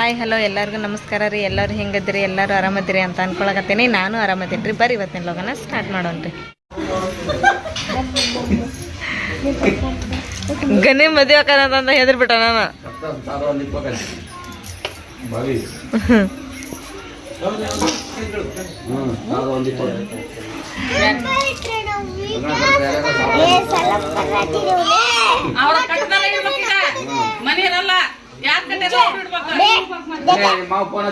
Hi hello ಎಲ್ಲರಿಗೂ ನಮಸ್ಕಾರ ರೀ. ಎಲ್ಲರೂ ಹೆಂಗದ್ರಿ ಎಲ್ಲರೂ ಆರಾಮದಿರಿ ಅಂತ ಅನ್ಕೊಳಕತ್ತೀನಿ. ನಾನು ಆರಾಮದೇನಿ ರೀ ಬರೀ ಇವತ್ತಿನ ಲೋಗನ ಸ್ಟಾರ್ಟ್ ಮಾಡೋಣ ರೀ ಗನಿ ಮದುವೆ ಹಾಕೋದಂತ ಹೆದರ್ಬಿಟ್ಟ ನಾನು. ಮನೆಯಲ್ಲ ಮನಿ ಇರಲ್ಲ ಮಾವು ಫೋನ್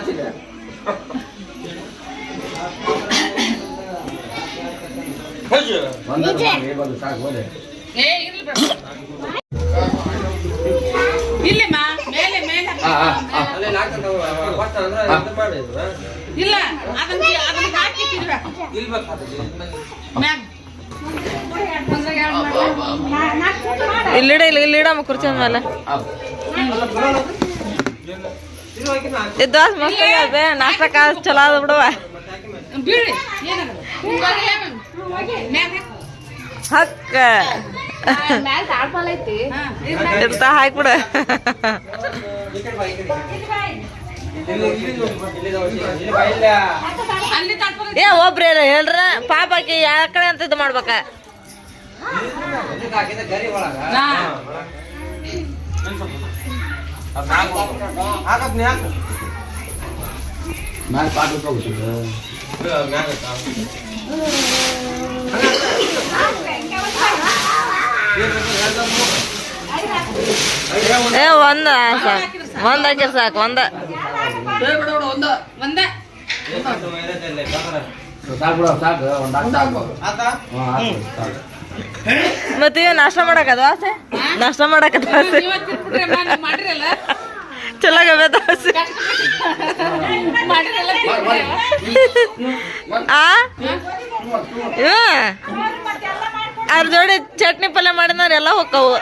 ಮೇಲೆ ಮೇಲೆ. ಇಲ್ಲ ಅದನ್ನ ಅದನ್ನ ಹಾಕಿ ಇಲ್ಲಿಡ ಇಲ್ಲಿ ಇಲ್ಲಿಡಮ್ಮ ಕುರ್ಚಿ ಮೇಲೆ. ದೋಸೆ ಮಸ್ತ್ ನಾಷ್ಟ ಕಾಸ್ ಚಲೋ ಅದ? ಬಿಡುವ. ಹಕ್ಕ. ಇರ್ತಾ ಹಾಕ್ಬಿಡು ಏ ಒಬ್ರು ಹೇಳ್ರ. ಪಾಪ ಆಕಿ ಯಾವ ಕಡೆ ಅಂತ ಇದು ಮಾಡ್ಬೇಕ? ಮ್ಯಾಲೆ ಪಾಠ ಹೋಗ್ಬಿಟ್ಟಿದೆ ಏ ಒಂದ ಸಾಕು. ಒಂದ್ ಹಾಕಿರ್ ಸಾಕು ಒಂದ. ಒಂದೇ ಸಾಕು. ಬಿಡು ಸಾಕು ಒಂದು ಹಾಕು ಹ್ಞೂ ಹಾಕು ಸಾಕು ಮತ್ತೆ ಇವ್ ನಾಷ್ಟ ಮಾಡಕ ದೋಸೆ ನಾಷ್ಟ ಮಾಡಕ ದೋಸೆ ಚಲೋ ದೋಸೆ. ಆ? ಅದ್ರ ಜೋಡಿ ಚಟ್ನಿ ಪಲ್ಯ ಮಾಡಿದವ್ರ ಎಲ್ಲ ಹೋಕ್ಕವು.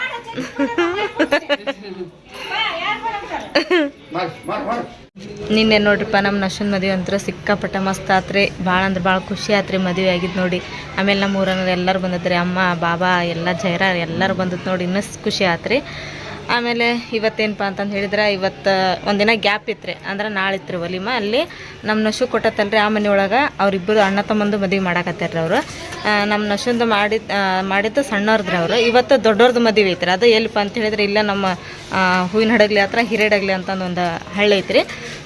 ಮಾಡಿ ಮಾಡಿ ಮಾಡಿ ನಿನ್ನೆ ನೋಡ್ರಿಪ್ಪ, ನಮ್ಮ ನಶನ್ ಮದುವೆ ಅಂತ ಸಿಕ್ಕಾಪಟ್ಟ ಮಸ್ತ್ ಆತ್ರಿ. ಭಾಳ ಅಂದ್ರೆ ಭಾಳ ಖುಷಿ ಆತ್ರಿ ಮದುವೆ ಆಗಿದ್ದು ನೋಡಿ. ಆಮೇಲೆ ನಮ್ಮ ಊರನ್ನ ಎಲ್ಲರೂ ಬಂದದ್ರಿ. ಅಮ್ಮ, ಬಾಬಾ, ಎಲ್ಲ ಜೈರ ಎಲ್ಲರೂ ಬಂದದ್ದು ನೋಡಿ ಇನ್ನೂ ಖುಷಿ ಆತ್ರಿ. ಆಮೇಲೆ ಇವತ್ತೇನಪ್ಪ ಅಂತಂದು ಹೇಳಿದ್ರೆ, ಇವತ್ತು ಒಂದಿನ ಗ್ಯಾಪ್ ಇತ್ತು ಅಂದ್ರೆ ನಾಳೆ ಇತ್ತು ಒಲಿಮ. ಅಲ್ಲಿ ನಮ್ಮ ನಶು ಕೊಟ್ಟತ್ತಲ್ರಿ ಆ ಮನೆಯೊಳಗೆ ಅವ್ರಿಬ್ಬರು ಅಣ್ಣ ತಮ್ಮಂದು ಮದುವೆ ಮಾಡಾಕತ್ತಾರ್ರಿ ಅವರು. ನಮ್ಮ ನಶಂದು ಮಾಡಿದ ಮಾಡಿದ್ದು ಸಣ್ಣವ್ರದ್ರಿ ಅವರು. ಇವತ್ತು ದೊಡ್ಡವ್ರದ್ದು ಮದುವೆ ಐತ್ರಿ. ಅದು ಎಲ್ಲಿಪ್ಪ ಅಂತ ಹೇಳಿದ್ರೆ ಇಲ್ಲ ನಮ್ಮ ಹೂವಿನ ಹಡಗ್ಲಿ ಹತ್ರ ಹಿರೇಡಗ್ಲಿ ಅಂತಂದು ಒಂದು ಹಳ್ಳಿ ಐತ್ರಿ.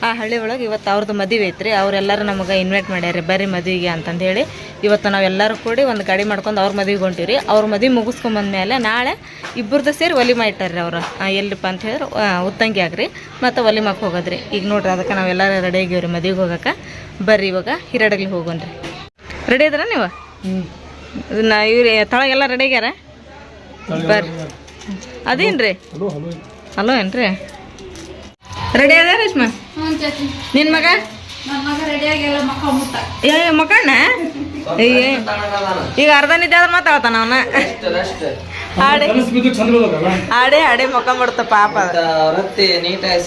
ಆ ಹಳ್ಳಿ ಒಳಗೆ ಇವತ್ತು ಅವ್ರದ್ದು ಮದುವೆ ಐತ್ರಿ. ಅವರೆಲ್ಲರೂ ನಮಗೆ ಇನ್ವೈಟ್ ಮಾಡ್ಯಾರಿ ಬರ್ರಿ ಮದುವೆಗೆ ಅಂತಂದು ಹೇಳಿ ಇವತ್ತು ನಾವೆಲ್ಲರೂ ಕೂಡಿ ಒಂದು ಗಾಡಿ ಮಾಡ್ಕೊಂಡು ಅವ್ರ ಮದುವೆಗೆ ಹೊಂಟಿವ್ರಿ. ಅವ್ರ ಮದುವೆ ಮುಗಿಸ್ಕೊಂಬಂದ್ಮೇಲೆ ನಾಳೆ ಇಬ್ಬರದ್ದು ಸೇರಿ ಒಲಿಮಾ ಇಟ್ಟಾರ್ರಿ ಅವರು. ಎಲ್ಲಿಪ್ಪ ಅಂತ ಹೇಳಿದ್ರೆ ಉತ್ತಂಗಿ ಆಗ್ರಿ. ಮತ್ತು ಒಲಿಮಾಕ್ ಹೋಗೋದ್ರಿ. ಈಗ ನೋಡ್ರಿ ಅದಕ್ಕೆ ನಾವೆಲ್ಲರೂ ರೆಡಿ ಆಗಿವ್ರಿ ಮದುವೆಗೆ ಹೋಗಕ್ಕೆ ಬರ್ರಿ ಇವಾಗ ಹಿರೇಡಗ್ಲಿ ಹೋಗೋಣ್ರಿ. ರೆಡಿ ಇದ್ರ ನೀವು? ನಾ ಇವ್ರಿ ತಳಗೆಲ್ಲ ರೆಡಿ ಆಗ್ಯಾರ? ಬರ್ರಿ. ಅದೇನ್ರಿ? ಹಲೋ ಏನ್ರಿ? ರೆಡಿ ಅದ ರೇಷ್ಮಾ? ನಿನ್ ಮಗ? ನನ್ನ ಮಗ ರೆಡಿಯಾಗೆಲ್ಲ ಮಕ್ಕ ಮುಟ್ಟ. ಏ ಮಕಣ್ಣ ಏ ಈಗ ಅರ್ಧ ನಿದ್ದೆ ಆದ್ರೆ ಮಾತಾಡ್ತಾನ ಅವನ? ಆಡಿ ಆಡಿ ಮುಖ ಮಕ್ಕ ಬಿಡ್ತ ಪಾಪ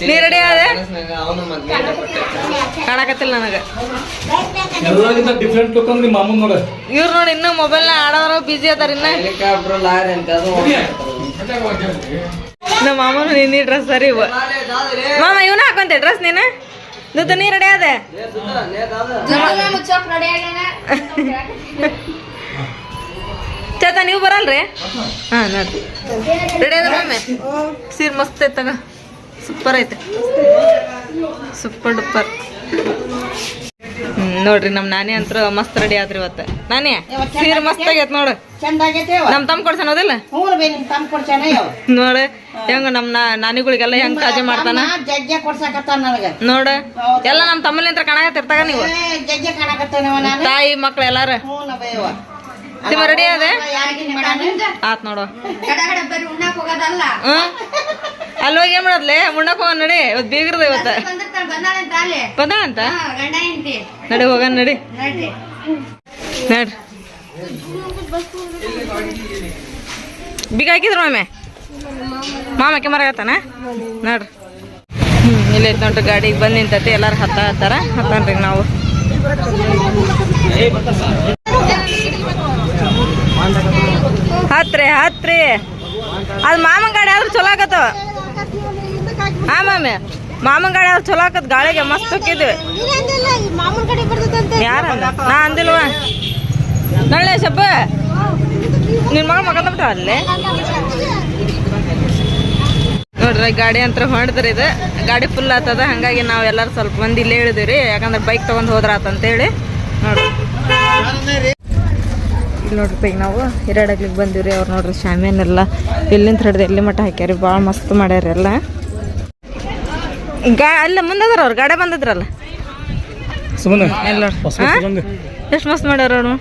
ನೀರಡಿ ನೀ ರೆಡಿ ಆದೆ ಕಾಣಕತ್ತಿಲ್ಲ ನನಗೆ. ಇವ್ರು ನೋಡಿ ಇನ್ನೂ ಮೊಬೈಲ್ ಆಡೋರು ಬಿಜಿ ಅದಾರ ಇನ್ನ. ನಮ್ಮ ಮಾಮನ ನಿನ್ನೆ ಡ್ರೆಸ್ ಸರಿ ಇವ. ಮಾಮ ಇವನ ಹಾಕೊಂತೆ ಡ್ರೆಸ್ ನೀನು? ದುಡ್ಡು ನೀ ರೆಡಿ ಅದೆ ಚೇತ ನೀವು ಬರಲ್ರಿ? ಹಾ ನೋಡ್ರಿ. ರೆಡಿ ಅದ ಮಮ್ಮಿ ಸೀರೆ ಮಸ್ತ್ ಐತಗ ತಗ. ಸೂಪರ್ ಐತೆ. ಸೂಪರ್ ಡೂಪರ್ ಹ್ಮ್ ನೋಡ್ರಿ ನಮ್ ನಾನಿ ಅಂತ್ರ ಮಸ್ತ್ ರೆಡಿ ಆದ್ರಿ ಇವತ್ತ. ನಾನಿ ಸೀರೆ ಮಸ್ತ್ ಆಗೈತ್ ನೋಡು. ನಮ್ ತಮ್ಮ ಕೊಡ್ಸನೋದಿಲ್ಲ ಹೌದಿಲ್ಲ? ನೋಡ ಹೆಂಗ ನಮ್ ನಾನಿಗಳಿಗೆಲ್ಲ ಹೆಂಗ್ ಕಾಜೆ ಮಾಡ್ತಾನ? ನೋಡ ಎಲ್ಲ ನಮ್ ತಮ್ಮಲಿಂತ್ರ ಕಾಣಕತ್ತಿರ್ತಾಗ ನೀವು. ತಾಯಿ ಮಕ್ಳು ಎಲ್ಲಾರ? ನಿಮ್ಮ ರೆಡಿ ಅದೇ ಆತ್ ನೋಡುವ ಅಲ್ಲಿ ಹೋಗಿ ಏನ್ ಮಾಡದ್ಲೆ? ಮುಂಡಕ್ ಹೋಗ ನಡಿ. ಇವತ್ ಬೀಗ್ರದ ಇವತ್ತ. ಬಂದ ಅಂತ ನಡಿ ಹೋಗ ನಡಿ. ನಡ್ರಿ. ಬೀಗ ಹಾಕಿದ್ರು ಮಾಮೆ? ಮಾಮ ಕೆಮರ ಆಗತ್ತಾನ? ನೋಡ್ರಿ. ಹ್ಮ್ ಇಲ್ಲಿ ಐತ್ ನೋಡ್ರಿ ಗಾಡಿಗೆ ಬಂದ್ ನಿಂತೈತಿ. ಎಲ್ಲಾರು ಹತ್ತ ಹತ್ತಾರ. ಹತ್ತನ್ರಿ ನಾವು. ಹತ್ರಿ ಹತ್ರಿ ಅದು ಮಾಮನ್ ಗಾಡಿ ಆದ್ರೂ ಚಲೋ ಆಗತ್ತವ ಹಾ ಮಾಮಿ, ಮಾಮನ್ ಗಾಡಿ ಅವ್ರು ಚಲೋ ಆಕತ್, ಗಾಳಿಗೆ ಮಸ್ತ್ ಹೊಕ್ಕಿದ್ವಿ ಯಾರ ನಾ ಅಂದಿಲ್ವ? ನಳ್ಳೆ ಶಬ್ಬ, ನಿನ್ ಮಗ ಮಗ ಬಿಟ್ಟ ಅಲ್ಲೇ? ನೋಡ್ರಿ, ಗಾಡಿ ಅಂತ ಹೊಂಡದ್ರಿ ಇದು. ಗಾಡಿ ಫುಲ್ ಆತದ, ಹಂಗಾಗಿ ನಾವ್ ಎಲ್ಲಾರು ಸ್ವಲ್ಪ ಮಂದಿ ಇಲ್ಲೇ ಇಳಿದಿವ್ರಿ ಯಾಕಂದ್ರೆ ಬೈಕ್ ತಗೊಂಡ್ ಹೋದ್ರ ಆತಂತೇಳಿ ನೋಡ್ರಿ. ಇಲ್ಲಿ ನೋಡ್ರಿ ಈಗ ನಾವು ಹಿರಾಡಗ್ಲಿಗೆ ಬಂದಿವ್ರಿ. ಅವ್ರು ನೋಡ್ರಿ ಶಾಮಿಯನ್ನೆಲ್ಲ ಎಲ್ಲಿಂದ ಹಿಡ್ದು ಎಲ್ಲಿ ಮಟ್ಟ ಹಾಕ್ಯಾರಿ. ಭಾಳ ಮಸ್ತ್ ಮಾಡ್ಯಾರ ಎಲ್ಲ. ಗಾ ಅಲ್ಲ ಮುಂದದ್ರ ಅವ್ರು ಗಾಡೆ ಬಂದದ್ರಲ್ಲ. ಎಷ್ಟು ಮಸ್ತ್ ಮಾಡ್ಯಾರ ಅವನು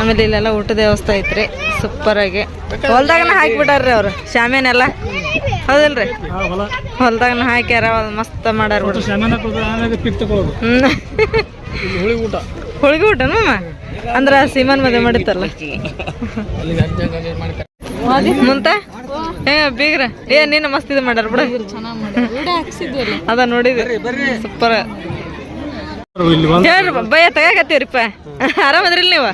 ಆಮೇಲೆ ಇಲ್ಲೆಲ್ಲ ಊಟದ ವ್ಯವಸ್ಥೆ ಐತ್ರಿ ಸೂಪರ್ ಆಗಿ. ಹೊಲ್ದಾಗನ ಹಾಕಿಬಿಟ್ಟಾರ್ರಿ ಅವ್ರು ಶಾಮಿಯಾನೆಲ್ಲ ಹೌದಲ್ರಿ? ಹೊಲ್ದಾಗ ಹೊಲ್ದಾಗನ ಹಾಕ್ಯಾರ ಮಸ್ತ್ ಮಾಡ್ಯಾರ ಹುಳಿಗೆ ಊಟ ಅಂದ್ರ ಸೀಮನ್ ಮದುವೆ ಮಾಡಿತ್ತಲ್ಲ. ಮುಂತ? ಏ ಬೀಗ್ರ. ಏ ನೀನು ಮಸ್ತ್ ಇದು ಮಾಡ್ಯಾರ ಬಿಡ. ಅದ ನೋಡಿದ್ರಿ ಸೂಪರ್. ಹೇಳ್ರಿ ಬಯ್ಯ ತೆಗಾಕತ್ತೀವ್ರಿಪ್ಪ ಆರಾಮದ್ರಿಲ್ಲ ನೀವು?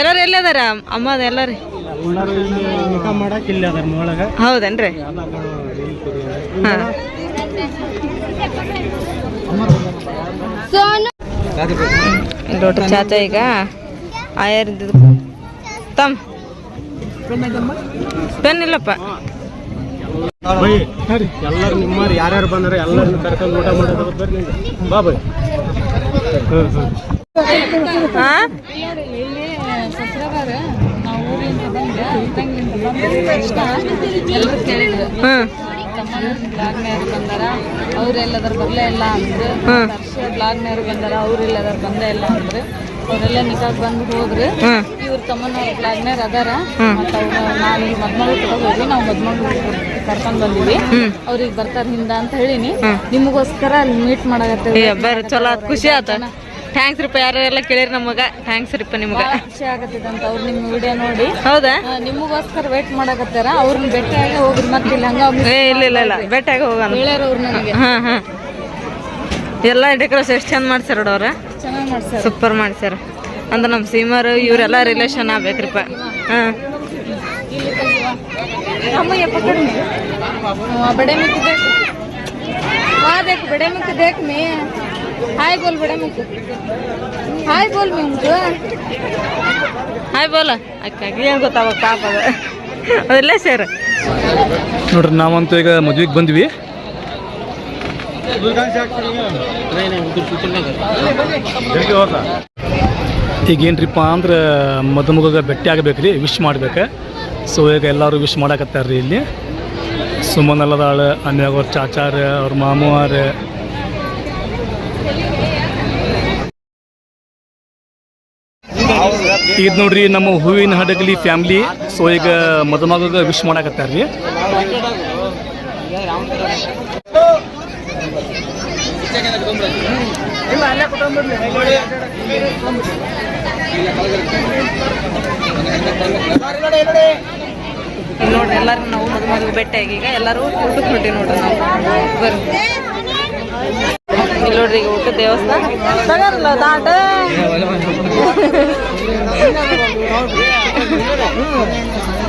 ಎಲ್ಲಾರು ಎಲ್ಲಿ ಅದಾರ? ಅಮ್ಮ ಅದ ಎಲ್ಲಾರಿ ಹೌದೇನ್ರಿ? ನೋಡ್ರಿ ಚಾಚಾ ಈಗ. ಆಯರ್ ತಮ್. ಪೆನ್ ಇಲ್ಲಪ್ಪ. ಎಲ್ಲರೂ ನಿಮ್ಮವ್ರು ಯಾರ್ಯಾರು ಬಂದ್ರೆ ಎಲ್ಲರನ್ನು ಕರ್ಕೊಂಡು ಊಟ ಮಾಡೋದು ಬರ್ರಿ. ಬಾ ಬೈ. ಬಂದಾರ ಅವ್ರೆಲ್ಲದಾರ ಬರ್ಲೇ ಇಲ್ಲ ಅಂದ್ರೆ. ಬ್ಲಾಗ್ನವ್ರು ಬಂದಾರ ಅವ್ರೆಲ್ಲದಾರ ಬಂದೇ ಇಲ್ಲ ಅಂದ್ರು. ಅವರೆಲ್ಲ ನಿಕಾಗ್ ಬಂದು ಹೋದ್ರು ಇವ್ರ ತಮ್ಮನ ಬ್ಲಾಗ್ನರ್ ಅದಾರ. ಮತ್ತೆ ಅವ್ರ ನಾನು ಈಗ ಮದ್ಮಗಳು ಹೋಗಿ ನಾವು ಮದ್ಮಗಳು ಕರ್ಕೊಂಡ್ ಬಂದಿವಿ. ಅವ್ರಿಗೆ ಬರ್ತಾರ ಹಿಂದ ಅಂತ ಹೇಳಿನಿ. ನಿಮಗೋಸ್ಕರ ಅಲ್ಲಿ ಮೀಟ್ ಮಾಡಾಕತ್ತೇವೆ ಚಲೋ ಆತ್ ಖುಷಿ ಆತ. ಥ್ಯಾಂಕ್ಸ್ ರೀಪ ಯಾರೆಲ್ಲ ಕೇಳಿರಿ ನಮಗ. ಥ್ಯಾಂಕ್ಸ್ ರೀಪ ನಿಮ್ಗೆ. ಖುಷಿ ಆಗತ್ತೈತೆ ಅಂತ ಅವ್ರು ನಿಮ್ಮ ವಿಡಿಯೋ ನೋಡಿ. ಹೌದಾ? ನಿಮಗೋಸ್ಕರ ವೇಟ್ ಮಾಡಕತ್ತಾರ. ಅವ್ರನ್ನ ಭೇಟಿಯಾಗಿ ಹೋಗ್ರಿ ಮತ್ತೆ ಇಲ್ಲ ಹಂಗ ಇಲ್ಲ ಇಲ್ಲ ಇಲ್ಲ. ಬೆಟ್ಟಾಗ ಹೋಗೋಣ ಹೇಳ್ಯಾರ ಅವ್ರು ನನಗೆ ಹಾ ಹಾ ಎಲ್ಲ ಡೆಕೋರೇಷನ್ ಎಷ್ಟು ಚಂದ ಮಾಡ್ತಾರೆ ನೋಡ್ ಅವ್ರ? ಸೂಪರ್ ಮಾಡ್ಸ್ಯಾರ ಅಂದ್ರೆ ನಮ್ಮ ಸೀಮರು ಇವರೆಲ್ಲ ರಿಲೇಷನ್ ಆಗ್ಬೇಕ್ರಿಪ್ಪ ಹಾಂ ಅಮ್ಮಯ್ಯ ಪಕಡಿ बड़े में देख वहाँ देख बड़े में के देख मैं हाय बोल बड़े में के हाय बोल मैं उनको ಹಾಯ್ ಬೋಲ ಅಕ್ಕಾಗಿ ಏನು ಗೊತ್ತಾವ ಪಾಪ ಅದ ಅದೆಲ್ಲ ಸರ್ ನೋಡ್ರಿ ನಾವಂತೂ ಈಗ ಮದ್ವೆಗೆ ಬಂದ್ವಿ ಈಗ ಏನ್ರಿಪ್ಪ ಅಂದ್ರೆ ಮದುಮಗ ಭೇಟಿ ಆಗ್ಬೇಕ್ರಿ ವಿಶ್ ಮಾಡ್ಬೇಕು. ಸೊ ಈಗ ಎಲ್ಲರೂ ವಿಶ್ ಮಾಡಕತ್ತಾರ್ರಿ ಇಲ್ಲಿ. ಸುಮನ್ ಅಲ್ಲದಾಳ ಆಮ್ಯಾಗ ಅವ್ರ ಚಾಚಾರ, ಅವ್ರ ಮಾಮುವಾರ. ಇದು ನೋಡ್ರಿ ನಮ್ಮ ಹೂವಿನ ಹಡಗಲಿ ಫ್ಯಾಮ್ಲಿ ಸೊ ಈಗ ಮದುಮಗ ವಿಶ್ ಮಾಡಕತ್ತಾರ್ರಿ. ಇಲ್ಲಿ ನೋಡ್ರಿ ಎಲ್ಲರೂ ನಾವು ಮದುಮಗ ಭೇಟಿಯಾಗಿ ಈಗ ಎಲ್ಲರೂ ಊಟಕ್ಕೆ ಹೊಟ್ಟೆ ನೋಡ್ರಿ ನಾವು. ಬರ್ರಿ. ಇಲ್ಲಿ ನೋಡ್ರಿ ಈಗ ಊಟ ದೇವಸ್ಥಾನ. ತಗಾರಲ್ಲ ದಾಟ.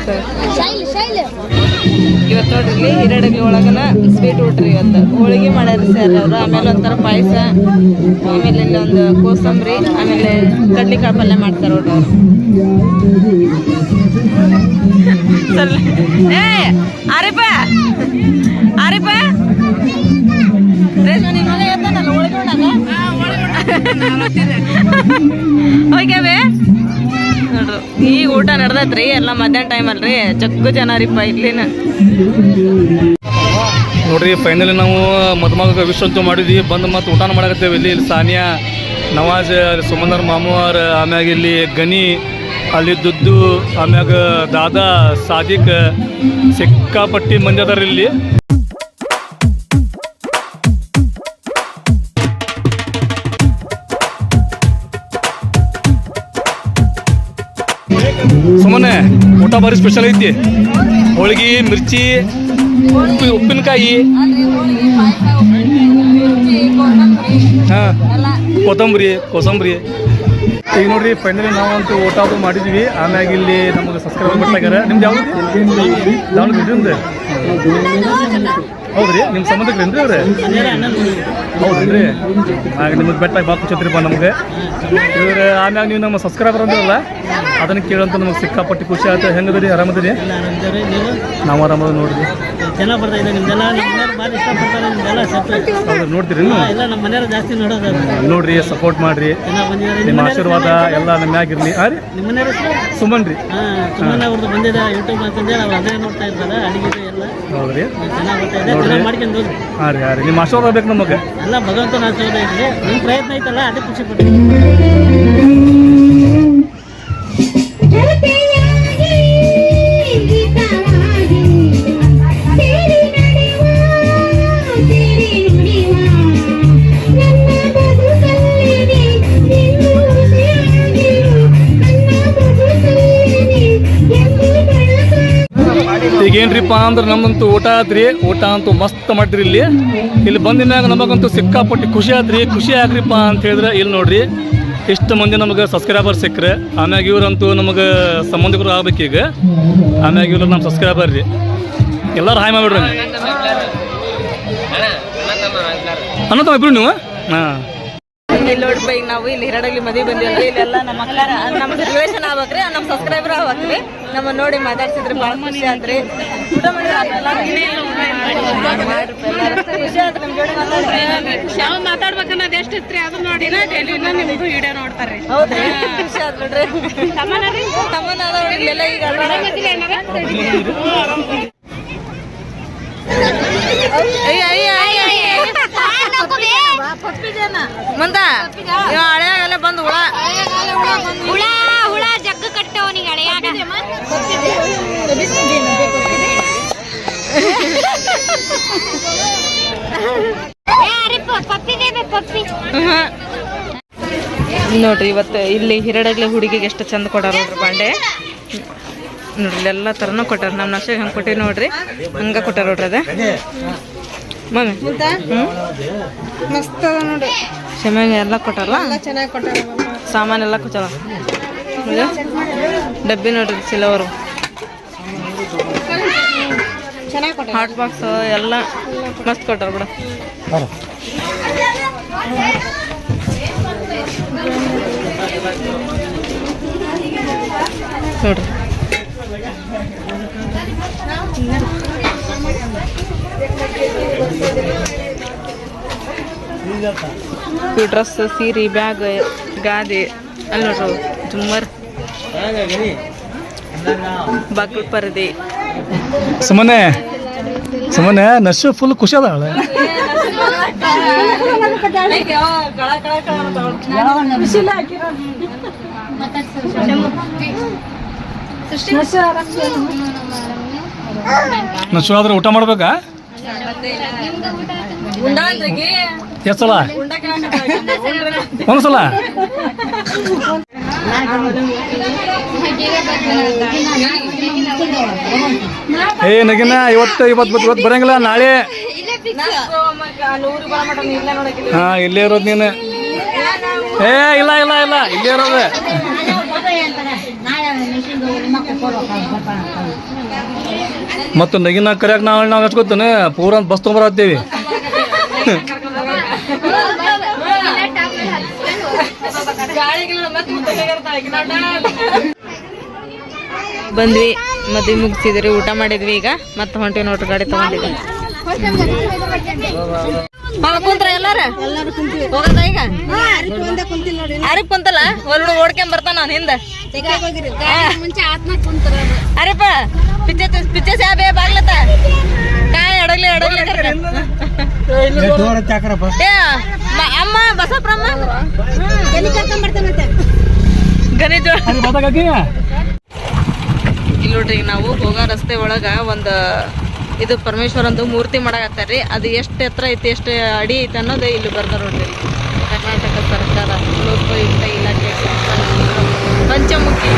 ಆರಾಮ ಇವತ್ತು ನೋಡ್ರಿ ಇಲ್ಲಿ ಹಿರಡಗಿ ಒಳಗನ ಸ್ವೀಟ್ ಊಟ್ರಿ ಇವತ್ತು. ಹೋಳಿಗೆ ಮಾಡ್ಯಾರ ಸರ್ ಅವರು ಆಮೇಲೆ ಒಂಥರ ಪಾಯಸ ಆಮೇಲೆ ಇಲ್ಲಿ ಒಂದು ಕೋಸಂಬರಿ ಆಮೇಲೆ ಕಡ್ಲಿಕಾಳು ಪಲ್ಯ ಮಾಡ್ತಾರೆ ನೋಡ್ರಿ ಅವರು. ಸರ್. ಏ ಆರಿಪ ಆರಿಪ ಹೋಗ್ಯಾವೆ ನೋಡ್ರಿ. ಊಟ ನಡ್ದೈತ್ರಿ, ಎಲ್ಲ ಮಧ್ಯಾಹ್ನ ಟೈಮ್ ಅಲ್ರಿ. ಚಕ್ಕು ಜನ ಇಲ್ಲಿನ. ನೋಡ್ರಿ ಫೈನಲಿ ನಾವು ಮದುಮಗ ವಿಶ್ ಅಂತೂ ಮಾಡಿದ್ವಿ. ಬಂದು ಮತ್ತೆ ಊಟನ ಮಾಡಕತ್ತೇವೆ ಇಲ್ಲಿ. ಇಲ್ಲಿ ಸಾನಿಯಾ, ನವಾಜ್ ಸುಮಂದರ್ ಮಾಮೂರ್ ಆಮ್ಯಾಗ ಇಲ್ಲಿ ಗನಿ ಅಲ್ಲಿ ದುದ್ದು, ಆಮ್ಯಾಗ ದಾದಾ, ಸಾದಿಕ್, ಸಿಕ್ಕಾಪಟ್ಟಿ ಮಂದಿ ಅದಾರ ಇಲ್ಲಿ. ಸುಮ್ಮನೆ ಊಟ ಭಾರಿ ಸ್ಪೆಷಲ್ ಐತಿ. ಹೋಳಿಗೆ ಮಿರ್ಚಿ ಉಪ್ಪಿ ಉಪ್ಪಿನಕಾಯಿ. ಹಾಂ ಕೊತ್ತಂಬರಿ ಕೋಸಂಬರಿ. ಈಗ ನೋಡ್ರಿ ಫೈನಲಿ ನಾವಂತೂ ಊಟ ಅದು ಮಾಡಿದ್ವಿ. ಆಮ್ಯಾಗ ಇಲ್ಲಿ ನಮಗೆ ಸಬ್ಸ್ಕ್ರೈಬ್ ಬರ್ತಾಗ್ಯಾರ ನಿಮ್ದು ಯಾವ್ದು? ದಾವಣಗೆರೆ. ಹೌದ್ರಿ? ನಿಮ್ಮ ಸಂಬಂಧಕ್ರೇನ್ರಿ ಅವ್ರೆ? ಹೌದ್ರಿ? ಆಗ ನಿಮಗೆ ಬೆಟ್ಟಾಗಿ ಭಾಳ ಖುಷಿ ನಮ್ಗೆ. ಇವ್ರು ಆಮ್ಯಾಗ ನೀವು ನಮ್ಮ ಸಬ್ಸ್ಕ್ರೈಬರ್ ಅಂದ್ರಲ್ಲ ಅದನ್ನ ಕೇಳಂತ ನಮಗೆ ಸಿಕ್ಕಾಪಟ್ಟಿ ಖುಷಿ ಆಯ್ತು ಹೆಂಗದ್ರಿ ಆರಾಮದ್ರಿ ನಾವು? ಆರಾಮದ ನೋಡ್ರಿ. ಜನ ಬರ್ತಾ ಇದೆ ನಿಮ್ದೆಲ್ಲ? ನಮ್ಮ ಮನೆಯವ್ರು ಭಾಳ ಇಷ್ಟಪಡ್ತಾರೆ ನಿಮ್ದೆಲ್ಲ ಸೆಟ್. ಹೌದು ನೋಡ್ತೀರಿ ನೀವು? ಎಲ್ಲ ನಮ್ಮ ಮನೆಯವ್ರು ಜಾಸ್ತಿ ನೋಡೋದು ನೋಡ್ರಿ ಸಪೋರ್ಟ್ ಮಾಡ್ರಿ. ನಿಮ್ಮ ಆಶೀರ್ವಾದ ಎಲ್ಲ ನಮ್ಮ ಆಗಿರ್ಲಿ ಹಾಂ ರೀ? ನಿಮ್ಮ ಮನೆಯವ್ರ ಸುಮನ್ ರೀ ಸುಮನ್ ಸುಮ್ಮನೆ ಅವ್ರದ್ದು ಬಂದಿದೆ ಯೂಟ್ಯೂಬ್ ಅಂತಂದೇಳಿ ಅವ್ರು ಅದೇ ನೋಡ್ತಾ ಇರ್ತಾರೆ ಅಡಿಗೆ ಹೌದ್ರಿ? ಮಾಡ್ಕೊಂಡು ಹೋಗ್ರಿ ಹಾಂ ರೀ ಹಾಂ ರೀ. ನಿಮ್ಮ ಆಶೀರ್ವಾದ ಬೇಕು ನಮಗೆ ಅಲ್ಲ ಭಗವಂತನ ಆಶೀರ್ವಾದ ಇದೆ ನಿಮ್ಮ ಪ್ರಯತ್ನ ಐತಲ್ಲ ಅದೇ ಖುಷಿ ಪಡ್ತೀನಿ. ಈಗ ಏನ್ರಿಪ್ಪ ಅಂದ್ರೆ ನಮ್ಮಂತೂ ಊಟ ಆದ್ರಿ ಊಟ ಅಂತೂ ಮಸ್ತ್ ಮಾಡ್ರಿ ಇಲ್ಲಿ. ಇಲ್ಲಿ ಬಂದಿನಾಗ ನಮಗಂತೂ ಸಿಕ್ಕಾಪಟ್ಟಿ ಖುಷಿ ಆದ್ರಿ ಖುಷಿ ಆಗ್ರಿಪ್ಪ ಅಂತ ಹೇಳಿದ್ರೆ ಇಲ್ಲಿ ನೋಡ್ರಿ. ಇಷ್ಟು ಮಂದಿ ನಮಗೆ ಸಬ್ಸ್ಕ್ರೈಬರ್ ಸಿಕ್ಕರೆ, ಆಮ್ಯಾಗ ಇವ್ರಂತೂ ನಮಗೆ ಸಂಬಂಧಿಕರು ಆಗ್ಬೇಕು ಈಗ. ಆಮ್ಯಾಗ ಇವ್ರು ನಮ್ಮ ಸಬ್ಸ್ಕ್ರೈಬರ್ ರೀ. ಎಲ್ಲರೂ ಹಾಯ್ ಮಾಡ್ಬಿಡ್ರಿ. ಅನ್ನೋ ಇಬ್ರು ನೀವು? ಹಾಂ. ಇಲ್ಲಿ ಈಗ ನಾವು ಇಲ್ಲಿ ಹೆರಡಾಗಿ ಮದುವೆ ಬಂದಿವಿ ಇಲ್ಲೆಲ್ಲ ನಮ್ಮ ನಮ್ಮ ರಿಲೇಷನ್ ಆಗ್ಬೇಕ್ರಿ ನಮ್ಮ ಸಬ್ಸ್ಕ್ರೈಬರ್ ಆಗ್ಬೇಕ್ರಿ. ನಮ್ಮ ನೋಡಿ ಮಾತಾಡ್ಸಿದ್ರೆ ಭಾಳ ಖುಷಿ ಆದ್ರಿ ಊಟ ಮಾತಾಡ್ರಿ ಮಾತಾಡ್ಬೇಕನ್ನೋದು ಎಷ್ಟು ಇತ್ರಿ? ಅದು ನೋಡಿ ಡೈಲಿ ನಿಮ್ದು ವಿಡಿಯೋ ನೋಡ್ತಾರೆ. ಹೌದ್ರಿ. ಖುಷಿ ಆತ್ ಬಿಡ್ರಿ. ತಮ್ಮನ ಅದ ನೋಡ್ರಿ ಇಲ್ಲೆಲ್ಲ ಈಗ ಅಯ್ಯ ಅಯ್ಯ ಅಯ್ಯ. ಅಯ್ಯ ಮುಂದ ಇವ ಹಳೆಯಾಗಲ್ಲ ಬಂದು ಹುಳ. ಹುಳ ನೋಡ್ರಿ ಇವತ್ತು ಇಲ್ಲಿ ಹಿರಡಗ್ಲೆ ಹುಡುಗಿಗೆ ಎಷ್ಟು ಚಂದ ಕೊಡಾರ ನೋಡ್ರಿ ಬಾಂಡೆ ನೋಡ್ರಿ ಎಲ್ಲ ಥರನೂ ಕೊಟ್ಟಾರ. ನಮ್ಮ ನಕ್ಷೆ ಹಂಗೆ ಕೊಟ್ಟಿವಿ ನೋಡ್ರಿ. ಹಂಗೆ ಕೊಟ್ಟಾರ ನೋಡ್ರಿ ಅದ. ಮಮ್ಮಿ ಮಸ್ತ್ ನೋಡ್ರಿ ನೋಡಿ. ಶಮ್ಯಾಗ ಎಲ್ಲ ಕೊಟ್ಟಾರಲ್ಲ? ಚೆನ್ನಾಗಿ ಕೊಟ್ಟಾರ ಸಾಮಾನೆಲ್ಲ ಇದು ಡಬ್ಬಿ ನೋಡ್ರಿ ಸಿಲವರು ಚೆನ್ನಾಗಿ ಕೊಟ್ಟಾರ ಹಾಟ್ ಬಾಕ್ಸ್ ಎಲ್ಲ ಮಸ್ತ್ ಕೊಟ್ಟರು ಬಿಡ. ನೋಡ್ರಿ. ಡ್ರೆಸ್ ಸೀರೆ ಬ್ಯಾಗ್ ಗಾದಿ ಅಲ್ಲಿ ನೋಡ್ರಿ ಜುಮ್ಮರ್ ಬಾಗಿಲು ಪರದೆ. ಸುಮ್ಮನೆ ಸುಮ್ಮನೆ ನಶು ಫುಲ್ ಖುಷಿ ಅದ ಅವಳೆ. ನಶು ಆದ್ರೆ ಊಟ ಮಾಡ್ಬೇಕಾ? ಎಷ್ಟು ಸಲ? ಒಂದು ಸಲ ಏ ನಗಿನ ಇವತ್ತು ಇವತ್ತು ಇವತ್ತು ಬರಂಗಿಲ್ಲ ನಾಳೆ. ಹಾ ಇಲ್ಲೇ ಇರೋದು ನೀನು. ಏ ಇಲ್ಲ ಇಲ್ಲ ಇಲ್ಲ ಇಲ್ಲೇ ಇರೋದು. ಮತ್ತು ನಗಿನ ಕರೆಯಕ್ಕೆ ನಾವು ನಾವು ಹಚ್ಕೋತಾನೆ ಪೂರ ಅಂತ ಬಸ್ ತೊಗೊಂಬರತ್ತೀವಿ ಬಂದ್ವಿ ಮದ್ವೆ ಮುಗಿಸಿದ್ರಿ ಊಟ ಮಾಡಿದ್ವಿ ಈಗ ಮತ್ತೆ ಹೊಂಟಿ ನೋಡ್ರಿ ಗಾಡಿ ತಗೊಂಡಿದ್ವಿ. ಕುಂತ್ರ ಎಲ್ಲಾರ? ಹೋಗದ ಈಗ? ಅರಿಪ್ ಕುಂತಲ್ಲ? ಓಡ್ಕೊಂಡ್ ಬರ್ತಾನ ಅವ್ನ ಹಿಂದ. ಅರೆಪ್ಪ ಪಿಚ್ಚೆ ಪಿಚ್ಚೆ ಸಾಬೆ ಬಾಗ್ಲತ್ತ. ಕಾಯ್ ಅಡಗ್ಲಿ ಅಡಗ್ಲಿ ಅಮ್ಮ ಬಸಪ್ರಮ್ಮ ಎಲ್ಲಿ ಕರ್ಕೊಂಡ್ ಬರ್ತಾನಂತೆ ಗಣೇಶ ಇಲ್ಲಿ ನೋಡ್ರಿ ನಾವು ಹೋಗೋ ರಸ್ತೆ ಒಳಗ ಒಂದು ಇದು ಪರಮೇಶ್ವರಂದು ಮೂರ್ತಿ ಮಾಡಾಕತ್ತಾರ್ರಿ. ಅದು ಎಷ್ಟು ಎತ್ತರ ಐತಿ ಎಷ್ಟು ಅಡಿ ಐತಿ ಅನ್ನೋದು ಇಲ್ಲಿ ಬರ್ತಾರ ನೋಡ್ರಿ. ಕರ್ನಾಟಕ ಸರ್ಕಾರ ಲೋಕೋಯುಕ್ತ ಇಲಾಖೆ ಪಂಚಮುಖಿ.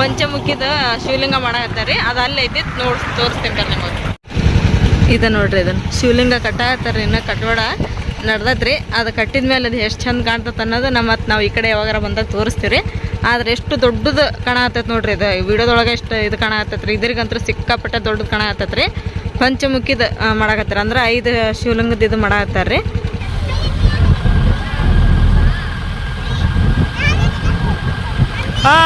ಪಂಚಮುಖಿದ ಶಿವಲಿಂಗ ಮಾಡಾಕತ್ತಾರ್ರಿ. ಅದು ಅಲ್ಲಿ ಐತಿ ನೋಡ್ ತೋರಿಸ್ತೇನೆ ನಿಮಗೆ. ಇದು ನೋಡ್ರಿ ಇದನ್ನ. ಶಿವಲಿಂಗ ಕಟ್ಟಾಕತ್ತಾರ್ರಿ ಇನ್ನ ಕಟ್ಬೇಡ ನಡ್ದೈತ್ರಿ ಅದು ಕಟ್ಟಿದ ಮೇಲೆ ಅದು ಎಷ್ಟು ಚಂದ ಕಾಣ್ತತ್ ಅನ್ನೋದು ನಮ್ಮ ಮತ್ತು ನಾವು ಈ ಕಡೆ ಯಾವಾಗಾರ ಬಂದಾಗ ತೋರಿಸ್ತೀವಿ ಆದ್ರೆ ಎಷ್ಟು ದೊಡ್ಡದು ಕಾಣತ್ತೈತೆ ನೋಡ್ರಿ ಇದು. ವಿಡಿಯೋದೊಳಗೆ ಎಷ್ಟು ಇದು ಕಾಣತ್ತೈತೆ ರೀ ಇದ್ರಿಗಂತೂ ಸಿಕ್ಕಾಪಟ್ಟೆ ದೊಡ್ಡದು ಕಾಣತ್ತೈತೆ ರೀ ಪಂಚಮುಖಿದ ಮಾಡಾಕತ್ತಾರ. ಅಂದ್ರೆ ಐದು ಶಿವಲಿಂಗದ ಇದು ಮಾಡಾಕತ್ತಾರ್ರಿ. ಆ